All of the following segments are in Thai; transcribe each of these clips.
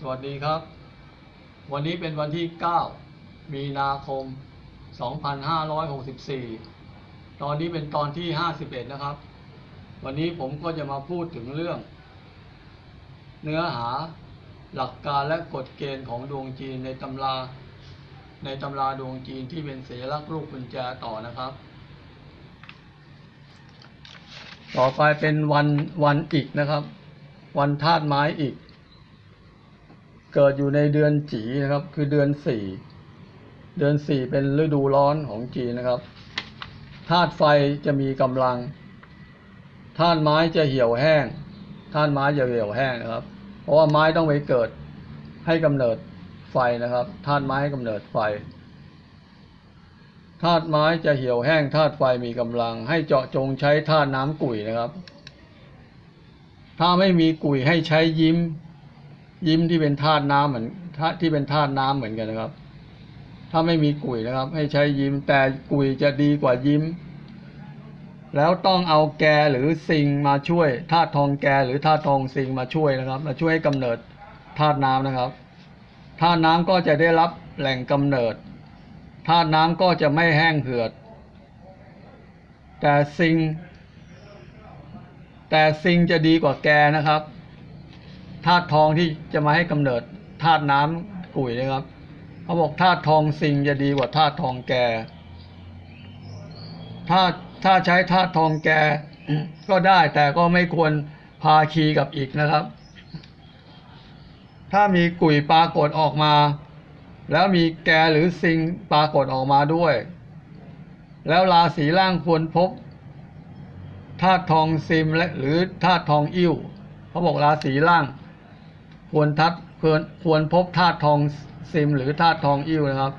สวัสดีครับ วันนี้เป็นวันที่ 9 มีนาคม 2564 ตอนนี้เป็นตอนที่ 51 นะครับ วันนี้ผมก็จะมาพูดถึงเรื่อง เนื้อหาหลักการและกฎเกณฑ์ของดวงจีนในตำราในตำราดวงจีนที่เป็นสัญลักษณ์รูปกุญแจต่อนะครับ ต่อไปเป็นวันวันอีกนะครับ วันธาตุไม้อีก เกิดอยู่ในเดือนจีนะครับ คือเดือนสี่เดือนสี่เป็นฤดูร้อนของจีนนะครับธาตุไฟจะมีกำลังธาตุไม้จะเหี่ยวแห้งธาตุไม้จะเหี่ยวแห้งนะครับ เพราะว่าไม้ต้องไปเกิดให้กำเนิดไฟนะครับธาตุไม้ให้กำเนิดไฟธาตุไม้จะเหี่ยวแห้งธาตุไฟมีกำลัง ให้เจาะจงใช้ธาตุน้ำกุ่ยนะครับ ถ้าไม่มีกุ่ยให้ใช้ยิ้ม ยิ้มที่เป็นธาตุน้ำเหมือนธาตุที่เป็นธาตุน้ำเหมือนกันนะครับ ถ้าไม่มีกุยนะครับ ให้ใช้ยิ้มแต่กุยจะดีกว่ายิ้ม แล้วต้องเอาแกหรือซิงมาช่วยธาตุทองแกหรือธาตุทองซิงมาช่วยนะครับ มาช่วยให้กำเนิดธาตุน้ำนะครับธาตุน้ำก็จะได้รับแหล่งกำเนิดธาตุน้ำก็จะไม่แห้งเหือด แต่ซิงแต่ซิงจะดีกว่าแกนะครับ ธาตุทองที่จะมาให้กำเนิดธาตุน้ำกุ่ยนะครับเขาบอกธาตุทองซิงจะดีกว่าธาตุทองแกถ้าถ้าใช้ธาตุทองแกก็ได้แต่ก็ไม่ควรพาคีกับอีกนะครับ ถ้ามีกุ่ยปรากฏออกมา แล้วมีแกหรือซิงปรากฏออกมาด้วย แล้วราศีล่างควรพบธาตุทองซิมและหรือธาตุทองอิ่วเขาบอกราศีล่าง ควรทัดควรควรพบธาตุทองซิมหรือธาตุทองอิ่วนะครับ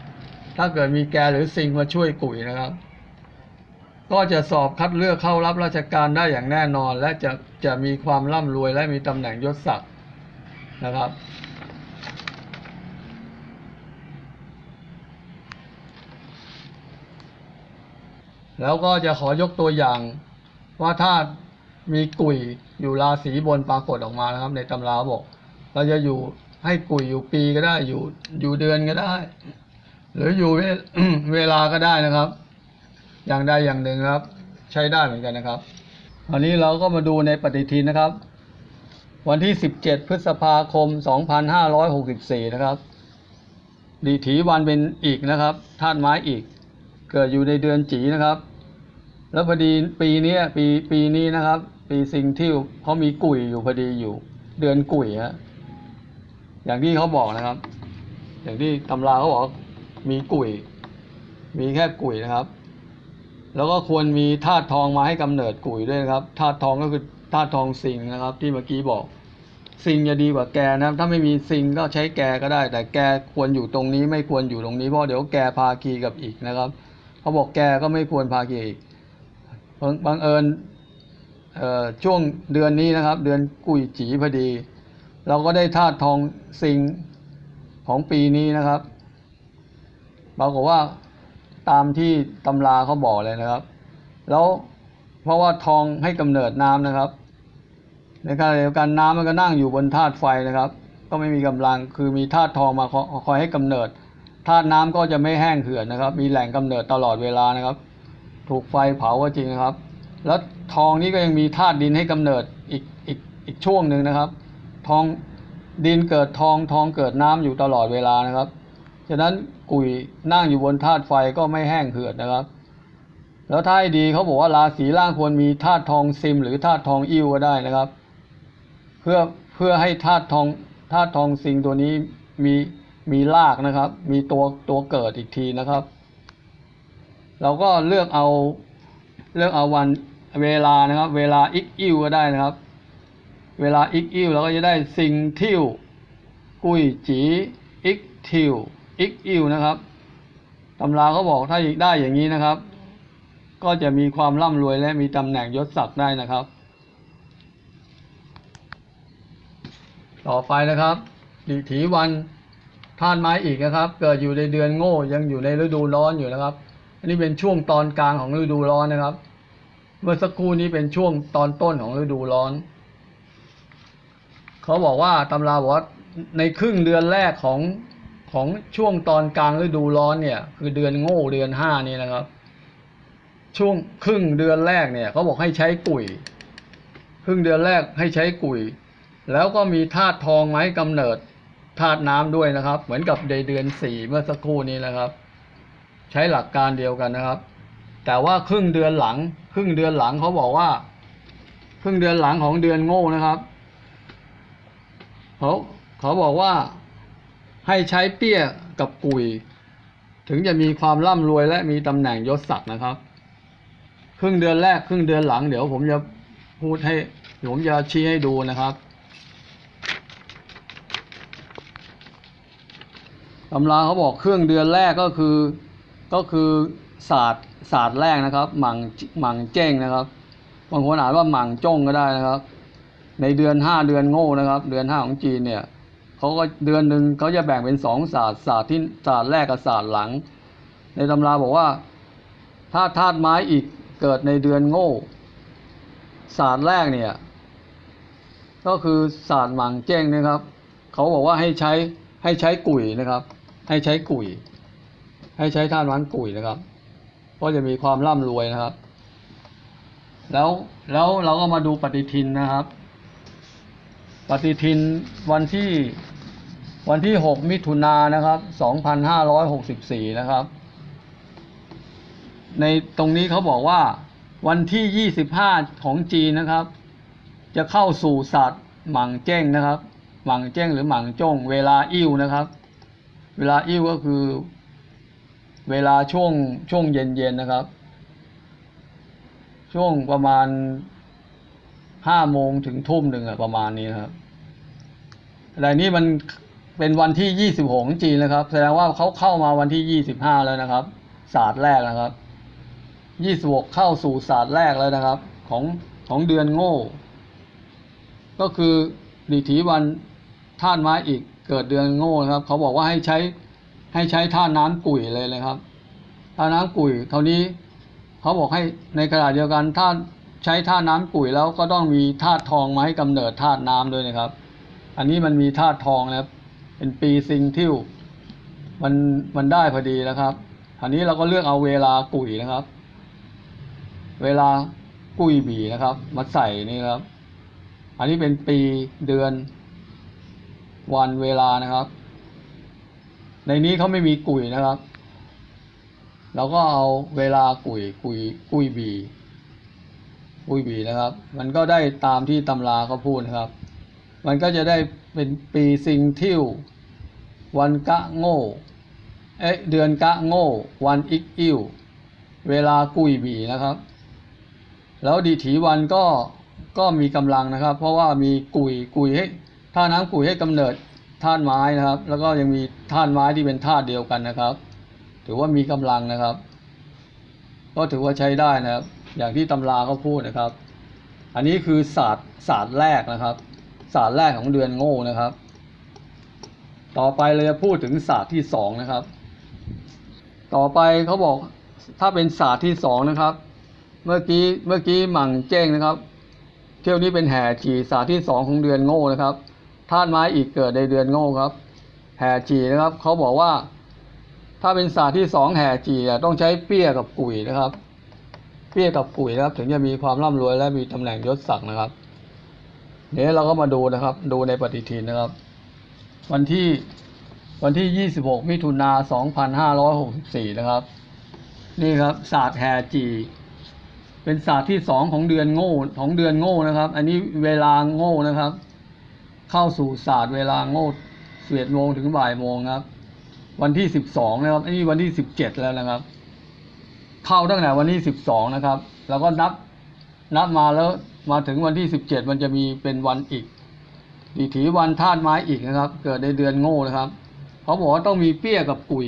ถ้าเกิดมีแกหรือซิงมาช่วยกุ่ยนะครับ ก็จะสอบคัดเลือกเข้ารับราชการได้อย่างแน่นอน และจะจะมีความร่ำรวยและมีตำแหน่งยศศักดิ์นะครับแล้วก็จะขอยกตัวอย่างว่าถ้ามีกุยอยู่ราศีบนปรากฏออกมานะครับ ในตำราบอก เราจะอยู่ให้กุยอยู่ปีก็ได้อยู่อยู่เดือนก็ได้ หรืออยู่เวลาก็ได้นะครับ อย่างใดอย่างหนึ่งครับ ใช้ได้เหมือนกันนะครับอันนี้เราก็มาดูในปฏิทินนะครับ วันที่ 17 พฤษภาคม 2564 นะครับดีถีวันเป็นอีกนะครับธาตุไม้อีก เกิดอยู่ในเดือนจีนะครับ แล้วพอดีปีนี้ปีปีนี้นะครับ ปีสิงที่เขามีกุ่ยอยู่พอดีอยู่ เดือนกุ่ยฮะ อย่างที่เขาบอกนะครับ อย่างที่ตำราเขาบอกมีกุยมีแค่กุยนะครับ แล้วก็ควรมีธาตุทองมาให้กำเนิดกุยด้วยนะครับธาตุทองก็คือธาตุทองสิงนะครับ ที่เมื่อกี้บอกซิงจะดีกว่าแกนะครับ ถ้าไม่มีซิงก็ใช้แกก็ได้ แต่แกควรอยู่ตรงนี้ไม่ควรอยู่ตรงนี้เพราะเดี๋ยวแกพาคีกับอีกนะครับเขาบอกแกก็ไม่ควรพาคีอีกบังเอิญเอ่อช่วงเดือนนี้นะครับ เดือนกุยจีพอดี เราก็ได้ธาตุทองซิงของปีนี้นะครับปรากฏว่าตามที่ตำราเขาบอกเลยนะครับ แล้วเพราะว่าทองให้กำเนิดน้ำนะครับ ในขณะเดียวกันน้ำมันก็นั่งอยู่บนธาตุไฟนะครับ ก็ไม่มีกำลังคือมีธาตุทองมาคอคอยให้กำเนิดธาตุน้ำก็จะไม่แห้งเหือดนะครับ มีแหล่งกำเนิดตลอดเวลานะครับ ถูกไฟเผาก็จริงนะครับ แล้วทองนี้ก็ยังมีธาตุดินให้กำเนิดอีกอีกอีกช่วงหนึ่งนะครับ ทองดินเกิดทองทองเกิดน้ำอยู่ตลอดเวลานะครับฉะนั้นกุยนั่งอยู่บนธาตุไฟก็ไม่แห้งเหือดนะครับ แล้วถ้าให้ดีเขาบอกว่าราศีล่างควรมีธาตุทองซิม หรือธาตุทองอิ่วก็ได้นะครับ เพื่อเพื่อให้ธาตุทองธาตุทองซิงตัวนี้มีมีรากนะครับ มีตัวตัวเกิดอีกทีนะครับ เราก็เลือกเอาเลือกเอาวันเวลานะครับ เวลาอิกอิวก็ได้นะครับ เวลาอิกอิวเราก็จะได้ซิงทิวกุยจีอิกทิวอิกอิวนะครับตำราเขาบอกถ้าได้อย่างนี้นะครับ ก็จะมีความร่ำรวยและมีตำแหน่งยศศักดิ์ได้นะครับ ต่อไปนะครับดิถีวันธาตุไม้อีกนะครับ เกิดอยู่ในเดือนโง่ยังอยู่ในฤดูร้อนอยู่นะครับ อันนี้เป็นช่วงตอนกลางของฤดูร้อนนะครับ เมื่อสักครู่นี้เป็นช่วงตอนต้นของฤดูร้อน เขาบอกว่าตำราบอกว่าในครึ่งเดือนแรกของของช่วงตอนกลางฤดูร้อนเนี่ย คือเดือนโง่เดือนห้านี่นะครับ ช่วงครึ่งเดือนแรกเนี่ยเขาบอกให้ใช้กุยครึ่งเดือนแรกให้ใช้กุยแล้วก็มีธาตุทองไม้กำเนิดธาตุน้ำด้วยนะครับ เหมือนกับในเดือนสี่เมื่อสักครู่นี้นะครับ ใช้หลักการเดียวกันนะครับ แต่ว่าครึ่งเดือนหลัง ครึ่งเดือนหลังเขาบอกว่า ครึ่งเดือนหลังของเดือนโง่นะครับ เขาเขาบอกว่าให้ใช้เปี้ยกับกุย ถึงจะมีความร่ำรวยและมีตำแหน่งยศศักดิ์นะครับ ครึ่งเดือนแรกครึ่งเดือนหลัง เดี๋ยวผมจะพูดให้ผมจะชี้ให้ดูนะครับตำราเขาบอกครึ่งเดือนแรกก็คือก็คือศาสตร์ศาสตร์แรกนะครับหมังหมังเจ้งนะครับ บางคนอ่านว่าหมังจ้งก็ได้นะครับ ในเดือนห้าเดือนโง่นะครับ เดือนห้าของจีนเนี่ยเขาก็เดือนหนึ่งเขาจะแบ่งเป็นสองศาสตร์ศาสตร์ที่ศาสตร์แรกกับศาสตร์หลัง ในตำราบอกว่าถ้าธาตุไม้อีกเกิดในเดือนโง่ศาสตร์แรกเนี่ยก็คือศาสตร์หมังเจ้งนะครับเขาบอกว่าให้ใช้ให้ใช้กุยนะครับ ให้ใช้กุยให้ใช้ธาตุวันกุยนะครับ ก็จะมีความร่ำรวยนะครับ แล้วแล้วเราก็มาดูปฏิทินนะครับ ปฏิทินวันที่วันที่หกมิถุนายนนะครับสองพันะครับ ในตรงนี้เขาบอกว่าวันที่ยี่สิบห้าของจีนนะครับ จะเข้าสู่ศาสตร์หมังเจ้งนะครับ หมังเจ้งหรือหมังจ้ง เวลาอิ่วนะครับ เวลาอิ่วก็คือ เวลาช่วงช่วงเย็นๆนะครับ ช่วงประมาณ ห้าโมงถึงทุ่มหนึ่งอะประมาณนี้นะครับแต่นี้มันเป็นวันที่ยี่สิบหกจีนนะครับ แสดงว่าเขาเข้ามาวันที่ยี่สิบห้าแล้วนะครับ ศาสตร์แรกนะครับยี่สิบหกเข้าสู่ศาสตร์แรกแล้วนะครับ ของของเดือนโง่ ก็คือดิถีวันธาตุไม้อีกเกิดเดือนโง่นะครับ เขาบอกว่าให้ใช้ให้ใช้ธาตุน้ำกุ่ยเลยนะครับธาตุน้ำกุ่ยเท่านี้เขาบอกให้ในขณะเดียวกันถ้า ใช้ธาตุน้ำกุ่ยแล้วก็ต้องมีธาตุทองมาให้กำเนิดธาตุน้ำด้วยนะครับ อันนี้มันมีธาตุทองนะครับ เป็นปีซิงทิวมันมันได้พอดีแล้วครับอันนี้เราก็เลือกเอาเวลากุยนะครับ เวลากุยบีนะครับ มาใส่นี่ครับ อันนี้เป็นปีเดือน วันเวลานะครับ ในนี้เขาไม่มีกุยนะครับเราก็เอาเวลากุยกุยกุยบี กุยบีนะครับ มันก็ได้ตามที่ตำราเขาพูดนะครับ มันก็จะได้เป็นปีซิงทิววันกะโง่เอ๊ะเดือนกะโง่ วันอิกอิวเวลากุยบีนะครับ แล้วดีถีวันก็ก็มีกำลังนะครับ เพราะว่ามีกุยกุยให้ท่าน้ำกุยให้กำเนิดธาตุไม้นะครับ แล้วก็ยังมีธาตุไม้ที่เป็นธาตุเดียวกันนะครับ ถือว่ามีกำลังนะครับ ก็ถือว่าใช้ได้นะครับ อย่างที่ตำราเขาพูดนะครับ อันนี้คือศาสตร์ศาสตร์แรกนะครับ ศาสตร์แรกของเดือนโง่นะครับ ต่อไปเราจะพูดถึงศาสตร์ที่สองนะครับ ต่อไปเขาบอกถ้าเป็นศาสตร์ที่สองนะครับ เมื่อกี้เมื่อกี้หมั่งเจ้งนะครับ เที่ยวนี้เป็นแห่จีศาสตร์ที่สองของเดือนโง่นะครับธาตุไม้อีกเกิดในเดือนโง่ครับ แห่จีนะครับเขาบอกว่า ถ้าเป็นศาสตร์ที่สองแห่จีอะต้องใช้เปี้ยกับกุยนะครับ เปี้ยกับกุยนะครับ ถึงจะมีความร่ำรวยและมีตำแหน่งยศศักดิ์นะครับเดี๋ยวเราก็มาดูนะครับ ดูในปฏิทินนะครับ วันที่วันที่ 26 มิถุนา2564 นะครับ นี่ครับศาสตร์แห่จี เป็นศาสตร์ที่สองของเดือนโง่ของเดือนโง่นะครับ อันนี้เวลาโง่นะครับ เข้าสู่ศาสตร์เวลาโง่สิบเอ็ดโมงถึงบ่ายโมงครับ วันที่สิบสองนะครับ อันนี้วันที่สิบเจ็ดแล้วนะครับ เข้าตั้งแต่วันที่สิบสองนะครับ แล้วก็นับนับมาแล้วมาถึงวันที่สิบเจ็ดมันจะมีเป็นวันอีกดีถีวันธาตุไม้อีกนะครับ เกิดในเดือนโง่นะครับเขาบอกว่าต้องมีเปี้ยกับกุย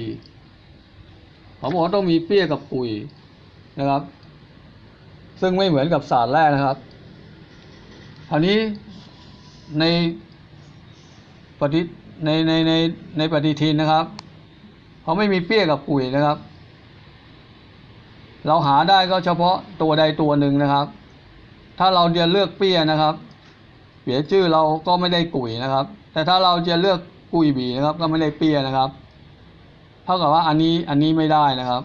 เขาบอกว่าต้องมีเปี้ยกับกุยนะครับ ซึ่งไม่เหมือนกับศาสตร์แรกนะครับคราวนี้ในปฏิในในในในปฏิทินนะครับเขาไม่มีเปี้ยกับกุยนะครับ เราหาได้ก็เฉพาะตัวใดตัวหนึ่งนะครับ ถ้าเราจะเลือกเปี้ยนะครับเปียชื่อเราก็ไม่ได้กุยนะครับ แต่ถ้าเราจะเลือกกุยบีนะครับ ก็ไม่ได้เปี้ยนะครับ เท่ากับว่าอันนี้อันนี้ไม่ได้นะครับ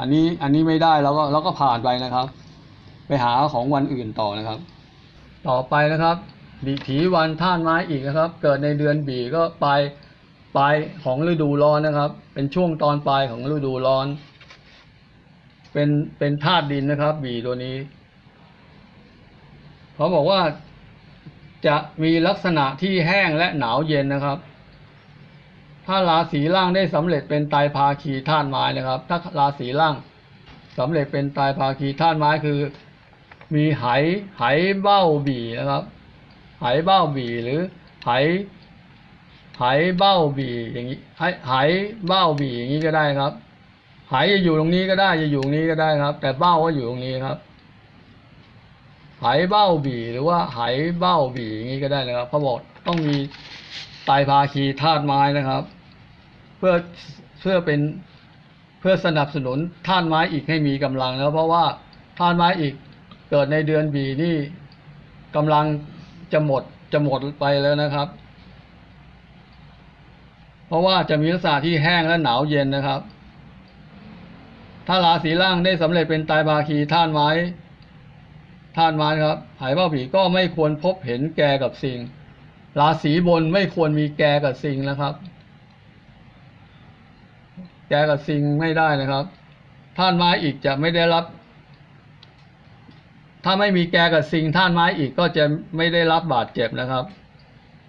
อันนี้อันนี้ไม่ได้เราก็เราก็ผ่านไปนะครับ ไปหาของวันอื่นต่อนะครับ ต่อไปนะครับบีถีวันท่านไม้อีกนะครับ เกิดในเดือนบีก็ไป ปลายของฤดูร้อนนะครับ เป็นช่วงตอนปลายของฤดูร้อน เป็นเป็นธาตุดินนะครับบีตัวนี้เขาบอกว่าจะมีลักษณะที่แห้งและหนาวเย็นนะครับ ถ้าราศีล่างได้สำเร็จเป็นไตรภาคีธาตุไม้นะครับ ถ้าราศีล่างสำเร็จเป็นไตรภาคีธาตุไม้คือ มีไหไหเบ้าบีนะครับ ไหเบ้าบีหรือไห ไหเบ้าบีอย่างนี้ไหไหเบ้าบีอย่างนี้ก็ได้ครับไหจะอยู่ตรงนี้ก็ได้จะอยู่ตรงนี้ก็ได้ครับ แต่เบ้าก็อยู่ตรงนี้ครับไหเบ้าบีหรือว่าไหเบ้าบีอย่างนี้ก็ได้นะครับเขาบอกต้องมีไตรภาคีธาตุไม้นะครับ เพื่อเพื่อเป็นเพื่อสนับสนุนธาตุไม้อีกให้มีกำลังแล้วเพราะว่าธาตุไม้อีกเกิดในเดือนบีนี่กำลังจะหมดจะหมดไปแล้วนะครับ เพราะว่าจะมีลักษณะที่แห้งและหนาวเย็นนะครับ ถ้าราศีล่างได้สำเร็จเป็นไตรภาคีธาตุไม้ธาตุไม้ครับหายเบ้าผีก็ไม่ควรพบเห็นแกกับสิ่ง ราศีบนไม่ควรมีแกกับสิ่งนะครับ แกกับสิ่งไม่ได้นะครับ ท่านไม้อีกจะไม่ได้รับ ถ้าไม่มีแกกับสิ่งท่านไม้อีกก็จะไม่ได้รับบาดเจ็บนะครับ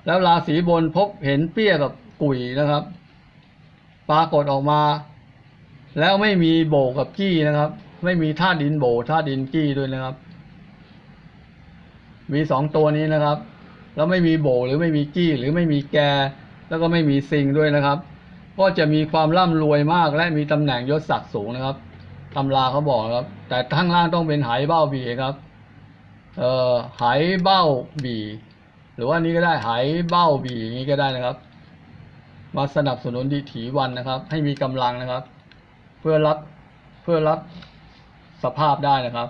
แล้วราศีบนพบเห็นเปี้ยกับ กุยนะครับ ปรากฏออกมา แล้วไม่มีโบกับกี้นะครับ ไม่มีท่าตุดินโบท่าตุดินกี้ด้วยนะครับ มีสองตัวนี้นะครับ แล้วไม่มีโบหรือไม่มีกี้หรือไม่มีแก แล้วก็ไม่มีซิงด้วยนะครับ ก็จะมีความร่ำรวยมากและมีตำแหน่งยศศักดิ์สูงนะครับตำราเขาบอกนะครับ แต่ข้างล่างต้องเป็นไหเบ้าบีครับเอ่อไหเบ้าบี หรือว่านี้ก็ได้ไหเบ้าบีอย่างนี้ก็ได้นะครับ มาสนับสนุนดิถีวันนะครับ ให้มีกำลังนะครับ เพื่อรับเพื่อรับสภาพได้นะครับ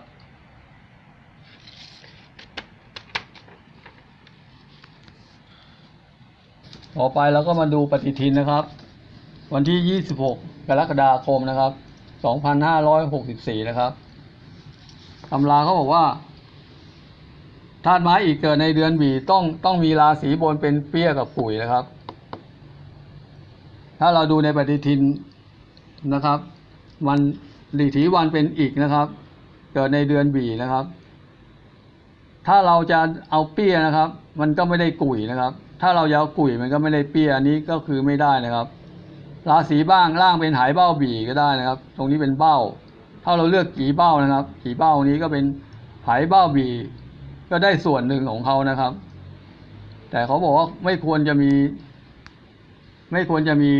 ต่อไปเราก็มาดูปฏิทินนะครับ วันที่ 26 กรกฎาคมนะครับ 2564 นะครับตำราเขาบอกว่าธาตุไม้อีกเกิดในเดือนบีต้องต้องมีราศีบนเป็นเปี้ยกับปุ๋ยนะครับ ถ้าเราดูในปฏิทินนะครับ วันดีถีวันเป็นอีกนะครับ เกิดในเดือนบีนะครับ ถ้าเราจะเอาเปี้ยนะครับ มันก็ไม่ได้กุยนะครับ ถ้าเราจะเอากุยมันก็ไม่ได้เปี้ยอันนี้ก็คือไม่ได้นะครับราศีบ้างล่างเป็นหายเบ้าบีก็ได้นะครับ ตรงนี้เป็นเบ้า ถ้าเราเลือกกี่เบ้านะครับ กี่เบ้านี้ก็เป็นหายเบ้าบีก็ได้ส่วนหนึ่งของเขานะครับ แต่เขาบอกว่าไม่ควรจะมี ไม่ควรจะมี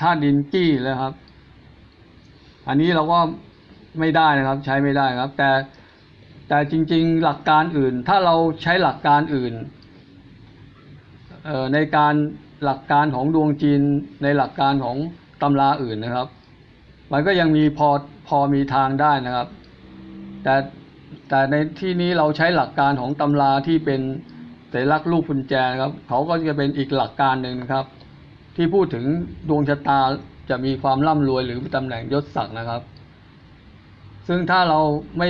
ธาตุดินกี้แล้วครับ อันนี้เราก็ไม่ได้นะครับ ใช้ไม่ได้ครับ แต่แต่จริง ๆ หลักการอื่น ถ้าเราใช้หลักการอื่นในการหลักการของดวงจีนในหลักการของตำราอื่นนะครับ มันก็ยังมีพอพอมีทางได้นะครับ แต่แต่ในที่นี้เราใช้หลักการของตำราที่เป็นสัญลักษ์ลูกกุญแจครับ เขาก็จะเป็นอีกหลักการหนึ่งครับ ที่พูดถึงดวงชะตาจะมีความร่ำรวยหรือตำแหน่งยศศักดิ์นะครับ ซึ่งถ้าเราไม่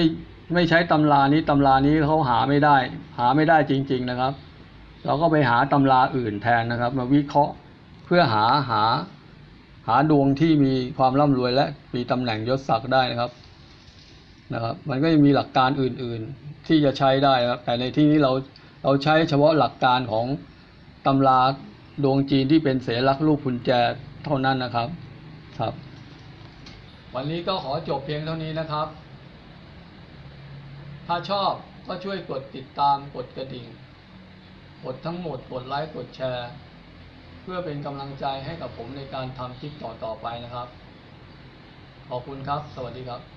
ไม่ใช้ตำรานี้ตำรานี้เขาหาไม่ได้ หาไม่ได้จริง ๆนะครับ เราก็ไปหาตำราอื่นแทนนะครับ มาวิเคราะห์เพื่อหาหาหาดวงที่มีความร่ำรวยและมีตำแหน่งยศศักดิ์ได้นะครับนะครับ มันก็ยังมีหลักการอื่นๆที่จะใช้ได้ครับแต่ในที่นี้เราเราใช้เฉพาะหลักการของตำรา ดวงจีนที่เป็นเสลักษ์รูปพุนแจเท่านั้นนะครับ ครับ วันนี้ก็ขอจบเพียงเท่านี้นะครับ ถ้าชอบก็ช่วยกดติดตามกดกระดิ่ง กดทั้งหมดกดไลค์กดแชร์ เพื่อเป็นกำลังใจให้กับผมในการทำคลิปต่อๆไปนะครับ ขอบคุณครับ สวัสดีครับ